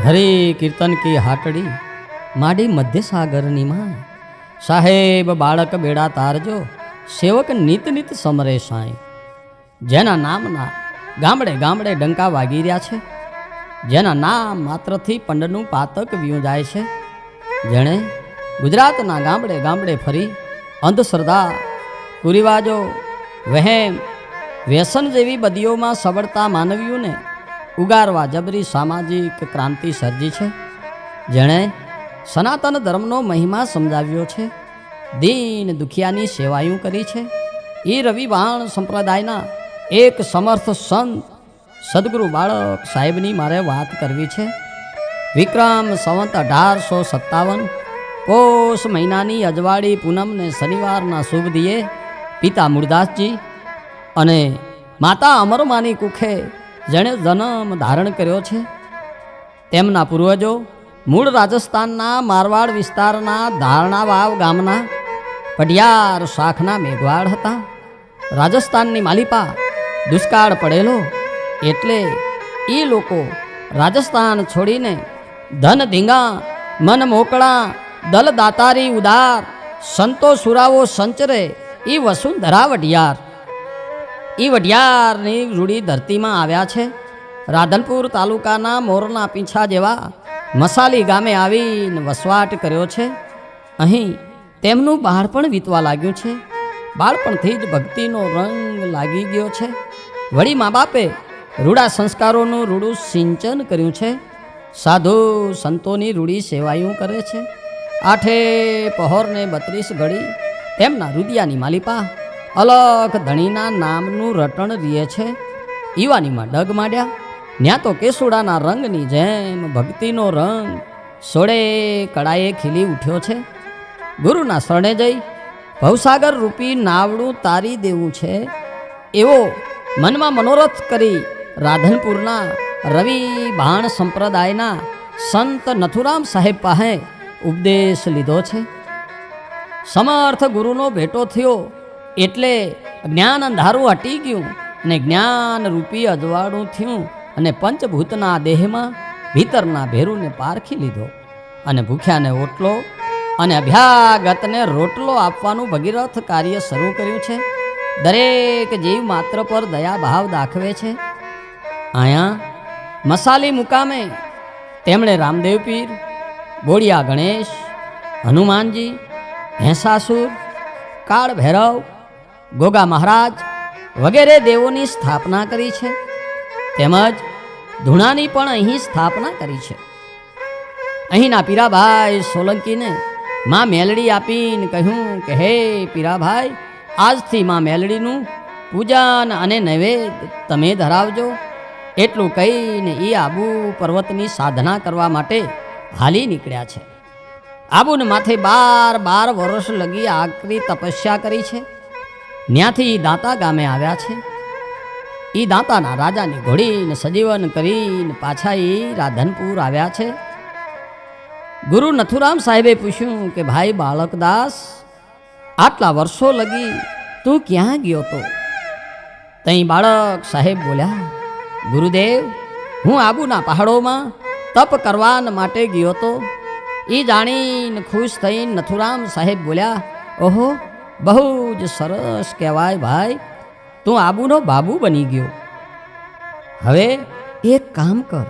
હરે કીર્તન કી હાટડી, માડી મધ્યમાં. સાહેબ બાળક બેડા તારજો, સેવક નિત નિત સમરે સાંઈ જેના નામના ગામડે ગામડે ડંકા વાગી રહ્યા છે, જેના નામ માત્રથી પંડનું પાતક વ્યું જાય છે. જેણે ગુજરાતના ગામડે ગામડે ફરી અંધશ્રદ્ધા કુરિવાજો, વહેમ, વ્યસન જેવી બદીઓમાં સવડતા માનવીઓને ઉગારવા જબરી સામાજિક ક્રાંતિ સર્જી છે. જેણે સનાતન ધર્મનો મહિમા સમજાવ્યો છે. દીન દુખિયાની સેવાયું કરી છે. એ રવિવાણ સંપ્રદાયના એક સમર્થ સંત સદગુરુ બાળક સાહેબની મારે વાત કરવી છે. વિક્રમ સંવત અઢારસો સત્તાવન, પોષ મહિનાની અજવાળી પૂનમને શનિવારના શુભ દિયે પિતા મૂળદાસજી અને માતા અમરમાની કુખે જેણે જન્મ ધારણ કર્યો છે. તેમના પૂર્વજો મૂળ રાજસ્થાનના મારવાડ વિસ્તારના ધારણાવાવ ગામના પઢિયાર શાખના મેઘવાડ હતા. રાજસ્થાનની માલિપા દુષ્કાળ પડેલો એટલે એ લોકો રાજસ્થાન છોડીને ધન ધીંગા, મન મોકળા દલ દાતારી ઉદાર સંતો સુરાવો સંચરે એ વસુંધરા વઢિયાર એ વઢિયારની રૂડી ધરતીમાં આવ્યા છે. રાધનપુર તાલુકાના મોરના પીંછા જેવા મસાલી ગામે આવીને વસવાટ કર્યો છે. અહીં તેમનું બાળપણ વીતવા લાગ્યું છે. બાળપણથી જ ભક્તિનો રંગ લાગી ગયો છે. વળી મા બાપે રૂડા સંસ્કારોનું રૂડું સિંચન કર્યું છે. સાધુ સંતોની રૂડી સેવાયું કરે છે. આઠે પહોરને બત્રીસ ઘડી તેમના રુદિયાની માલિપા અલખ ધણીના નામનું રટણ રીએ છે. ઈવાનીમાં ડગ માંડ્યા. ન્યા તો કેસુડાના રંગની જેમ ભક્તિનો રંગ સોળે કળાએ ખીલી ઉઠ્યો છે. ગુરુના શરણે જઈ ભવસાગર રૂપી નાવડું તારી દેવું છે. એવો મનમાં મનોરથ કરી રાધનપુરના રવિ ભાણ સંપ્રદાયના સંત નથુરામ સાહેબ પાસે ઉપદેશ લીધો છે. સમર્થ ગુરુનો ભેટો થયો. એટલે જ્ઞાન અંધારું હટી ગયું અને જ્ઞાન રૂપી અજવાળું થયું અને પંચભૂતના દેહમાં ભીતરના ભેરુને પારખી લીધો અને ભૂખ્યાને ઓટલો અને અભ્યાગતને રોટલો આપવાનું ભગીરથ કાર્ય શરૂ કર્યું છે. દરેક જીવ માત્ર પર દયા ભાવ દાખવે છે. અહીંયા મસાલી મુકામે તેમણે રામદેવ પીર બોડિયા ગણેશ, હનુમાનજી, ભેંસાસુર કાળ ભૈરવ ગોગા મહારાજ વગેરે દેવોની સ્થાપના કરી છે. તેમજ ધૂણાની પણ અહીં સ્થાપના કરી છે. અહીંના પીરાભાઈ સોલંકીને માં મેલડી આપીને કહ્યું કે, હે પીરાભાઈ, આજથી માં મેલડીનું પૂજન અને નૈવેદ તમે ધરાવજો. એટલું કહીને એ આબુ પર્વતની સાધના કરવા માટે હાલી નીકળ્યા છે. આબુને માથે બાર બાર વર્ષ લગી આકરી તપસ્યા કરી છે. ત્યાંથી એ દાંતા ગામે આવ્યા છે. એ દાંતાના રાજાની ઘોડીને સજીવન કરીને પાછા એ રાધનપુર આવ્યા છે. ગુરુ નથુરામ સાહેબે પૂછ્યું કે, ભાઈ બાળકદાસ, આટલા વર્ષો લગી તું ક્યાં ગયો તો? તઈ બાળક સાહેબ બોલ્યા, ગુરુદેવ, હું આબુના પહાડોમાં તપ કરવા માટે ગયો તો. એ જાણીને ખુશ થઈને નથુરામ સાહેબ બોલ્યા, ઓહો બહુ જ સરસ કહેવાય ભાઈ, તું આબુનો બાબુ બની ગયો. હવે એક કામ કર,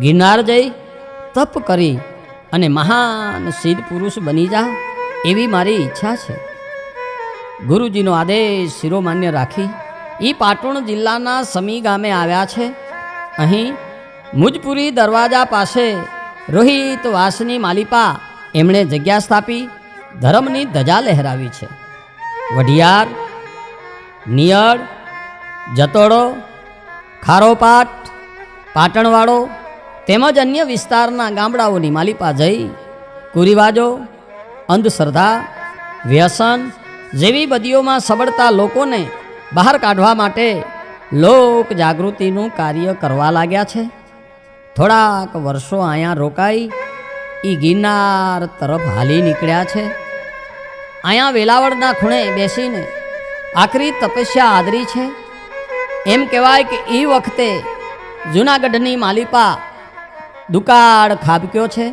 ગિરનાર જઈ તપ કરી અને મહાન સિદ્ધ પુરુષ બની જા એવી મારી ઈચ્છા છે. ગુરુજીનો આદેશ શિરોમાન્ય રાખી એ પાટણ જિલ્લાના સમી ગામે આવ્યા છે. અહીં મુજપુરી દરવાજા પાસે રોહિત વાસની માલિપા એમણે જગ્યા સ્થાપી, ધર્મની ધજા લહેરાવી છે. વઢિયાર, નિયળ, જતોડો, ખારોપાટ, પાટણવાળો તેમજ અન્ય વિસ્તારના ગામડાઓની માલિપા જઈ કુરિવાજો, અંધશ્રદ્ધા, વ્યસન જેવી બદીઓમાં સબળતા લોકોને બહાર કાઢવા માટે લોક જાગૃતિનું કાર્ય કરવા લાગ્યા છે. થોડાક વર્ષો અહીંયા રોકાઈ એ ગિરનાર તરફ હાલી નીકળ્યા છે. અહીંયા વેલાવળના ખૂણે બેસીને આકરી તપસ્યા આદરી છે. એમ કહેવાય કે એ વખતે જૂનાગઢની માલિપા દુકાળ ખાબક્યો છે.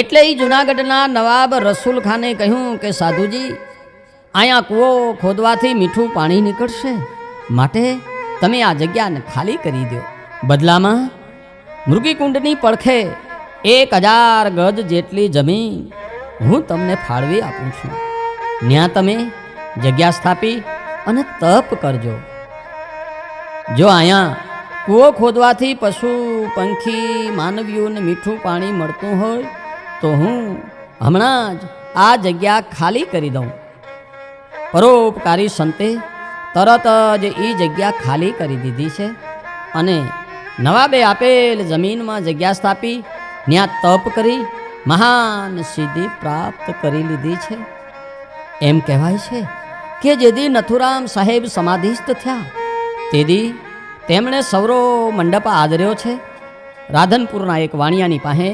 એટલે એ જુનાગઢના નવાબ રસુલ ખાને કહ્યું કે, સાધુજી, અહીંયા કૂવો ખોદવાથી મીઠું પાણી નીકળશે. માટે તમે આ જગ્યાને ખાલી કરી દો બદલામાં મૃગીકુંડની પડખે એક હજાર ગજ જેટલી જમીન હું તમને ફાળવી આપું છું. ત્યાં તમે જગ્યા સ્થાપી અને તપ કરજો. જો અહીંયા કૂવો ખોદવાથી પશુ, પંખી, માનવીઓને મીઠું પાણી મળતું હોય, તો હું હમણાં જ આ જગ્યા ખાલી કરી દઉં. પરોપકારી સંતે તરત જ એ જગ્યા ખાલી કરી દીધી છે અને નવાબે આપેલ જમીનમાં જગ્યા સ્થાપી ત્યાં તપ કરી મહાન સિદ્ધિ પ્રાપ્ત કરી લીધી છે. એમ કહેવાય છે કે જેદી નથુરામ સાહેબ સમાધિસ્થ થયા, તેદી તેમણે સૌરો મંડપ આદર્યો છે. રાધનપુરના એક વાણિયાની પાસે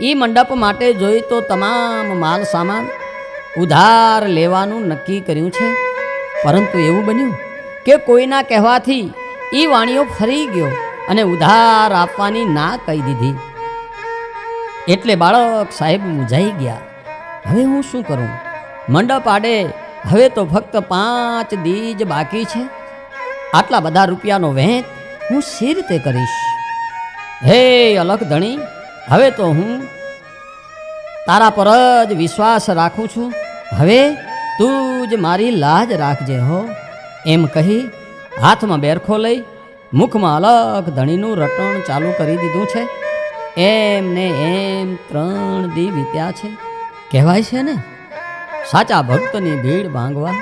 એ મંડપ માટે જોઈ તો તમામ માલ સામાન ઉધાર લેવાનું નક્કી કર્યું છે. પરંતુ એવું બન્યું કે કોઈના કહેવાથી એ વાણીઓ ફરી ગયો અને ઉધાર આપવાની ના કહી દીધી. એટલે બાળક સાહેબ મૂંઝાઈ ગયા. હવે હું શું કરું? મંડપ આડે હવે તો ફક્ત પાંચ દીજ બાકી છે. આટલા બધા રૂપિયાનો વહેંચ હું સી રીતે કરીશ? હે અલખ ધણી, હવે તો હું તારા પર જ વિશ્વાસ રાખું છું. હવે તું જ મારી લાજ રાખજે હો. એમ કહી હાથમાં બેરખો લઈ મુખમાં અલગ ધણીનું રટણ ચાલુ કરી દીધું છે. એમ ને એમ ત્રણ દી વીત્યા છે. કહેવાય છે ને, સાચા ભક્તની ભીડ ભાંગવા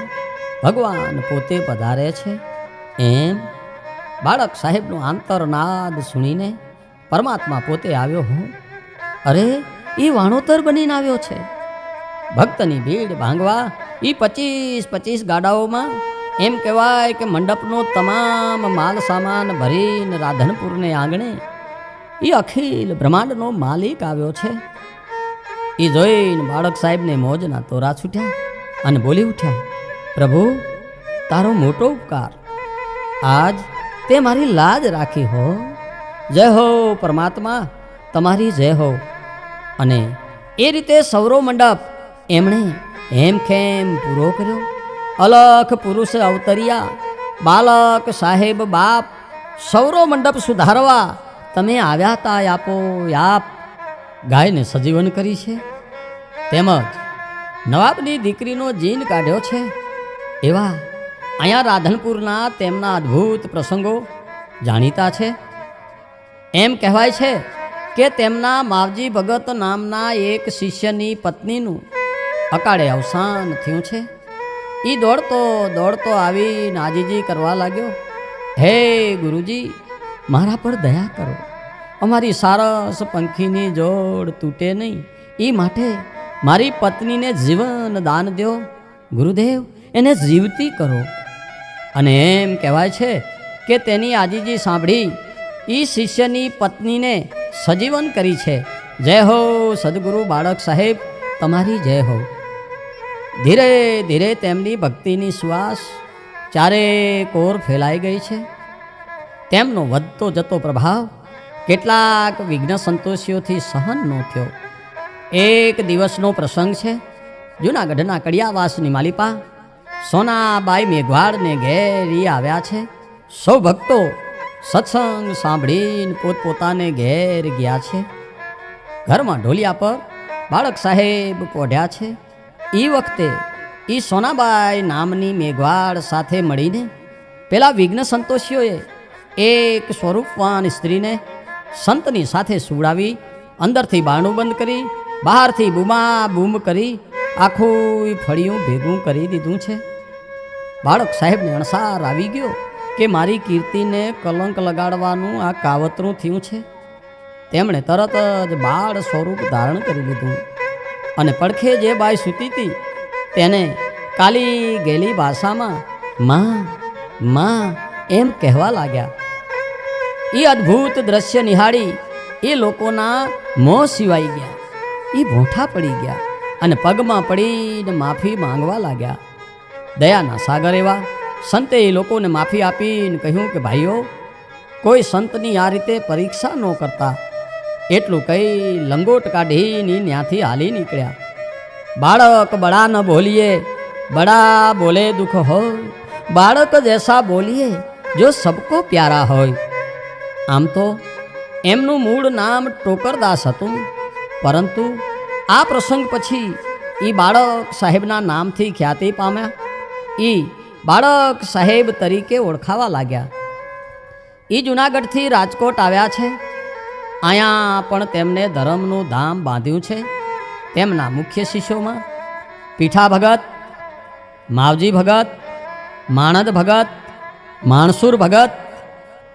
ભગવાન પોતે પધારે છે. એમ બાળક સાહેબનું આંતરનાદ સુણીને પરમાત્મા પોતે આવ્યો હું. અરે એ વાણોતર બનીને આવ્યો છે. ભક્તની ભીડ ભાંગવા એ પચીસ પચીસ ગાડાઓમાં એમ કહેવાય કે મંડપનો તમામ માલ સામાન ભરીને રાધનપુરને આંગણે એ અખિલ બ્રહ્માંડનો માલિક આવ્યો છે. એ જોઈને બાળક સાહેબને મોજના તોરા છૂટ્યા અને બોલી ઉઠ્યા, પ્રભુ, તારો મોટો ઉપકાર. આજ તે મારી લાજ રાખી હો. જય હો પરમાત્મા, તમારી જય હો. અને એ રીતે સૌરો મંડપ એમણે હેમખેમ પૂરો કર્યો. અલખ પુરુષ અવતરિયા બાલક સાહેબ બાપ, સૌરો મંડપ સુધારવા તમે આવ્યા તા આપો આપ ગાયને સજીવન કરી છે? તેમજ નવાબની દીકરીનો જીન કાઢ્યો છે? એવા અહીંયા રાધનપુરના તેમના અદ્ભુત પ્રસંગો જાણીતા છે? એમ કહેવાય છે કે તેમના માવજી ભગત નામના એક શિષ્યની પત્નીનું અકાળે અવસાન થયું છે. એ દોડતો દોડતો આવી નાજીજી કરવા લાગ્યો. હે ગુરુજી મારા પર દયા કરો. અમારી સારસ પંખીની જોડ તૂટે નહીં. એ માટે મારી પત્નીને જીવન દાન દો. ગુરુદેવ, એને જીવતી કરો. અને એમ કહેવાય છે કે તેની આજીજી સાંભળી. એ શિષ્યની પત્નીને સજીવન કરી છે. જય હો સદગુરુ બાળક સાહેબ, તમારી જય હો. ધીરે ધીરે તેમની ભક્તિની શ્વાસ ચારે કોર ફેલાઈ ગઈ છે. તેમનો વધતો જતો પ્રભાવ કેટલાક વિઘ્ન સંતોષીઓથી સહન ન થયો. એક દિવસનો પ્રસંગ છે. જૂનાગઢના કડિયાવાસની માલિપા, સોનાબાઈ મેઘવાડને ઘેરી આવ્યા છે. સૌ ભક્તો સત્સંગ સાંભળીને પોતપોતાને ઘેર ગયા છે. ઘરમાં ઢોલિયા પર બાળક સાહેબ પોઢ્યા છે. એ વખતે એ સોનાબાઈ નામની મેઘવાડ સાથે મળીને પેલા વિઘ્ન સંતોષીઓએ એક સ્વરૂપવાન સ્ત્રીને સંતની સાથે સુવડાવી, અંદરથી બારણું બંધ કરી, બહારથી બૂમા બૂમ કરી, આખું ફળિયું ભેગું કરી દીધું છે. બાળક સાહેબને અણસાર આવી ગયો કે મારી કીર્તિને કલંક લગાડવાનું આ કાવતરું થયું છે. તેમણે તરત જ બાળ સ્વરૂપ ધારણ કરી લીધું અને પડખે જે બાઈ સૂતી હતી તેને કાલી ગેલી ભાષામાં, માં માં, એમ કહેવા લાગ્યા. એ અદ્ભુત દ્રશ્ય નિહાળી એ લોકોના મોં સિવાઈ ગયા. એ ભોંઠા પડી ગયા અને પગમાં પડીને માફી માંગવા લાગ્યા. દયાના સાગર એવા સંતે એ લોકોને માફી આપીને કહ્યું કે, ભાઈઓ, કોઈ સંતની આ રીતે પરીક્ષા ન કરતા. એટલું કહી લંગોટ કાઢીને ત્યાંથી હાલી નીકળ્યા. બાળક બડા ન બોલીએ. બડા બોલે દુઃખ હોય. બાળક જૈસા બોલીએ, જો સબકો પ્યારા હોય. આમ તો એમનું મૂળ નામ ટોકરદાસ હતું, પરંતુ આ પ્રસંગ પછી એ બાળક સાહેબના નામથી ખ્યાતિ પામ્યા. એ બાળક સાહેબ તરીકે ઓળખાવા લાગ્યા. એ જુનાગઢથી રાજકોટ આવ્યા છે. અહીંયા પણ તેમને ધર્મનું ધામ બાંધ્યું છે. તેમના મુખ્ય શિષ્યોમાં પીઠા ભગત, માવજી ભગત, માણદ ભગત, માણસુર ભગત,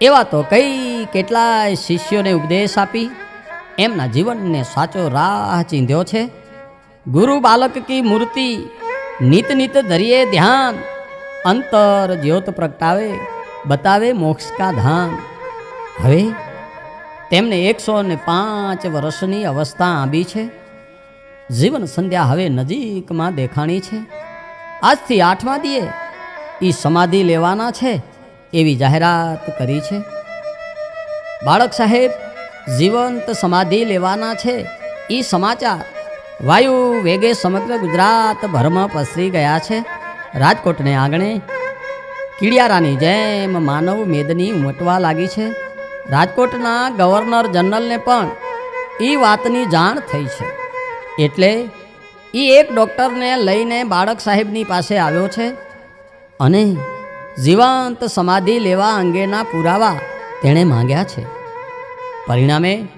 એવા તો કઈ કેટલાય શિષ્યોને ઉપદેશ આપી એમના જીવનને સાચો રાહ ચીંધ્યો છે. ગુરુ બાલક કી મૂર્તિ નિત નિત ધરીએ ધ્યાન, અંતર જ્યોત પ્રગટાવે, બતાવે મોક્ષ કા ધામ. હવે તેમને એકસો ને પાંચ વર્ષની અવસ્થા આંબી છે. જીવન સંધ્યા હવે નજીકમાં દેખાણી છે. આજથી આઠમા દીએ એ સમાધિ લેવાના છે એવી જાહેરાત કરી છે. બાળક સાહેબ, જીવંત સમાધિ લેવાના છે. એ સમાચાર વાયુ વેગે સમગ્ર ગુજરાત ભરમાં પસરી ગયા છે. રાજકોટને આંગણે કીડિયારાની જેમ માનવ મેદની ઉમટવા લાગી છે. રાજકોટના ગવર્નર જનરલને પણ એ વાતની જાણ થઈ છે. એટલે એ એક ડૉક્ટરને લઈને બાળક સાહેબની પાસે આવ્યો છે અને જીવંત સમાધિ લેવા અંગેના પુરાવા તેણે માંગ્યા છે. પરિણામે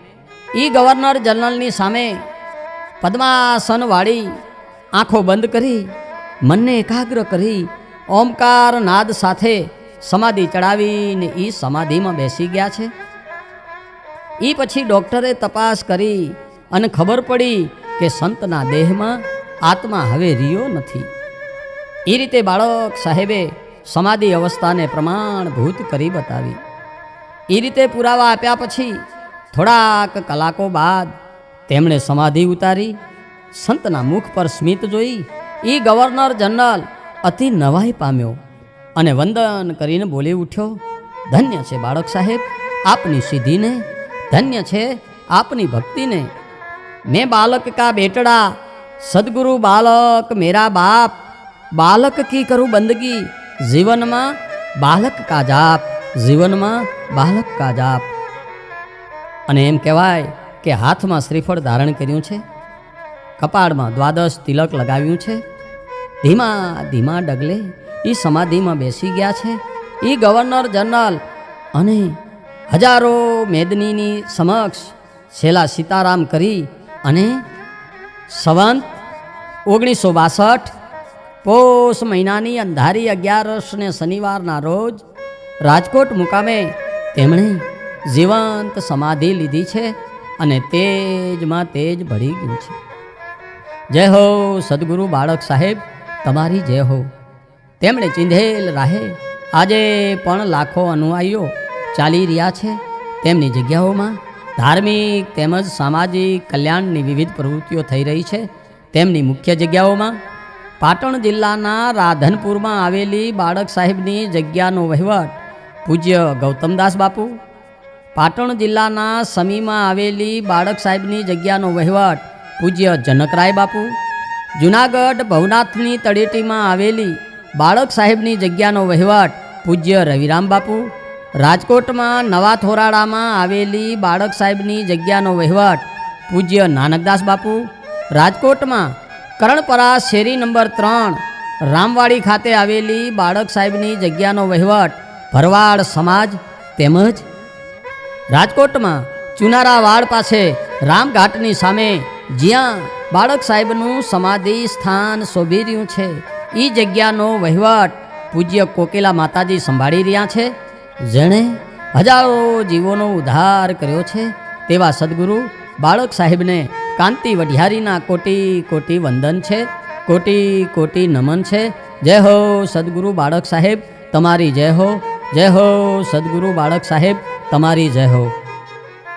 એ ગવર્નર જનરલની સામે પદ્માસન વાળી આંખો બંધ કરી, મનને એકાગ્ર કરી, ઓમકાર નાદ સાથે સમાધિ ચડાવીને એ સમાધિમાં બેસી ગયા છે. એ પછી ડૉક્ટરે તપાસ કરી અને ખબર પડી કે સંતના દેહમાં આત્મા હવે રહ્યો નથી. એ રીતે બાળક સાહેબે સમાધિ અવસ્થાને પ્રમાણભૂત કરી બતાવી. એ રીતે પુરાવા આપ્યા પછી થોડાક કલાકો બાદ તેમણે સમાધિ ઉતારી, સંતના મુખ પર સ્મિત જોઈ એ ગવર્નર જનરલ અતિ નવાઈ પામ્યો અને વંદન કરીને બોલી ઉઠ્યો, ધન્ય છે બાળક સાહેબ, આપની સિદ્ધિને, ધન્ય છે આપની ભક્તિને. મેં બાલક કા બેટડા, સદગુરુ બાલક મેરા બાપ, બાલક કી કરું બંદગી, જીવનમાં બાલક કા જાપ. જીવનમાં બાલક કાજ આપ અને એમ કહેવાય કે હાથમાં શ્રીફળ ધારણ કર્યું છે, કપાળમાં દ્વાદશ તિલક લગાવ્યું છે, ધીમા ધીમા ડગલે એ સમાધિમાં બેસી ગયા છે એ ગવર્નર જનરલ અને હજારો મેદનીની સમક્ષ છેલ્લા સીતારામ કરી અને સવંત ઓગણીસો બાસઠ પોષ મહિનાની અંધારી અગિયારસને શનિવારના રોજ રાજકોટ મુકામે તેમણે જીવંત સમાધિ લીધી છે અને તેજમાં તેજ ભળી ગયું છે. જય હો સદગુરુ બાળક સાહેબ, તમારી જય હો. તેમણે ચિંધેલ રાહે આજે પણ લાખો અનુયાયીઓ ચાલી રહ્યા છે. તેમની જગ્યાઓમાં ધાર્મિક તેમજ સામાજિક કલ્યાણની વિવિધ પ્રવૃત્તિઓ થઈ રહી છે. તેમની મુખ્ય જગ્યાઓમાં પાટણ જિલ્લાના રાધનપુરમાં આવેલી બાળક સાહેબની જગ્યાનો વહીવટ પૂજ્ય ગૌતમદાસ બાપુ. પાટણ જિલ્લાના સમીમાં આવેલી બાળક સાહેબની જગ્યાનો વહીવટ પૂજ્ય જનકરાય બાપુ. જુનાગઢ ભવનાથની તળેટીમાં આવેલી બાળક સાહેબની જગ્યાનો વહીવટ પૂજ્ય રવિરામ બાપુ. રાજકોટમાં નવા થોરાડામાં આવેલી બાળક સાહેબની જગ્યાનો વહીવટ પૂજ્ય નાનકદાસ બાપુ. રાજકોટમાં કરણપરા શેરી નંબર ત્રણ, રામવાડી ખાતે આવેલી બાળક સાહેબની જગ્યાનો વહીવટ ભરવાડ સમાજ તેમજ રાજકોટમાં ચુનારા વાડ પાસે રામઘાટની સામે જ્યાં બાળક સાહેબનું સમાધિ સ્થાન શોભી રહ્યું છે. એ જગ્યાનો વહીવટ પૂજ્ય કોકિલા માતાજી સંભાળી રહ્યા છે. જેણે હજારો જીવોનો ઉદ્ધાર કર્યો છે. તેવા સદગુરુ બાળક સાહેબને કાંતિ વઢિયારીના કોટી કોટી વંદન છે. કોટી કોટી નમન છે. જય હો સદગુરુ બાળક સાહેબ, તમારી જય હો. જય હો સદગુરુ બાળક સાહેબ તમારી જય હો.